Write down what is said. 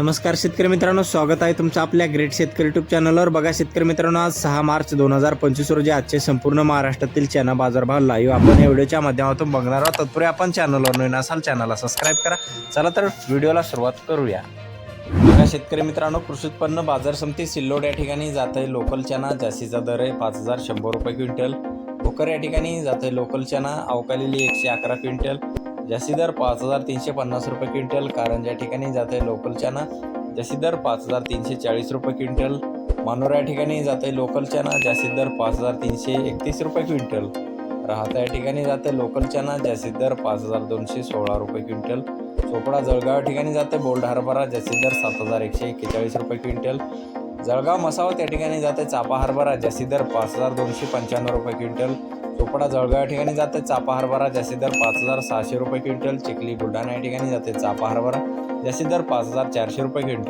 नमस्कार शेतकरी मित्रांनो स्वागत आहे तुमचं आपल्या ग्रेट शेतकरी युट्यूब चॅनलवर बघा शेतकरी मित्रांनो आज सहा मार्च दोन हजार पंचवीस रोजी आजचे संपूर्ण महाराष्ट्रातील चॅनल बाजारभाव लाईव्ह आपण या व्हिडिओच्या माध्यमातून बघणार आहोत. तत्पूर्वी आपण चॅनलवर नवीन असाल चॅनलला सबस्क्राईब करा. चला तर व्हिडिओला सुरुवात करूया. बघा शेतकरी मित्रांनो कृषी उत्पन्न बाजार समिती सिल्लोड या ठिकाणी जात आहे लोकल चना जास्तीचा दर आहे पाच हजार शंभर रुपये क्विंटल. भोकर या ठिकाणी जात आहे लोकल चना अवकालेली एकशे अकरा क्विंटल. जास्ती दर पाच हजार तीनशे पन्नास रुपये क्विंटल कारण या ठिकाणी जात आहे लोकल चना जास्ती दर पाच हजार तीनशे चाळीस रुपये क्विंटल. मानोरा या ठिकाणी जात आहे लोकल चना जास्ती दर पाच हजार तीनशे एकतीस रुपये क्विंटल. राहता या ठिकाणी जाते लोकल चना जास्तीत दर पाच हजार दोनशे सोळा रुपये क्विंटल. चोपडा जळगाव या ठिकाणी जाते बोल्ड हरभरा जास्तीत दर सात हजार एकशे एक्केचाळीस रुपये क्विंटल. जळगाव मसावत या ठिकाणी जाते चापा हरभरा जास्तीत दर पाच हजार दोनशे पंच्याण्णव रुपये क्विंटल. चोपडा जळगाव या ठिकाणी जाते. चापा हरभरा जास्तीत दर पाच हजार सहाशे रुपये क्विंटल. चिखली बुलढाणा या ठिकाणी जाते. चापा हरभरा जास्तीत दर पाच हजार चारशे रुपये क्विंटल.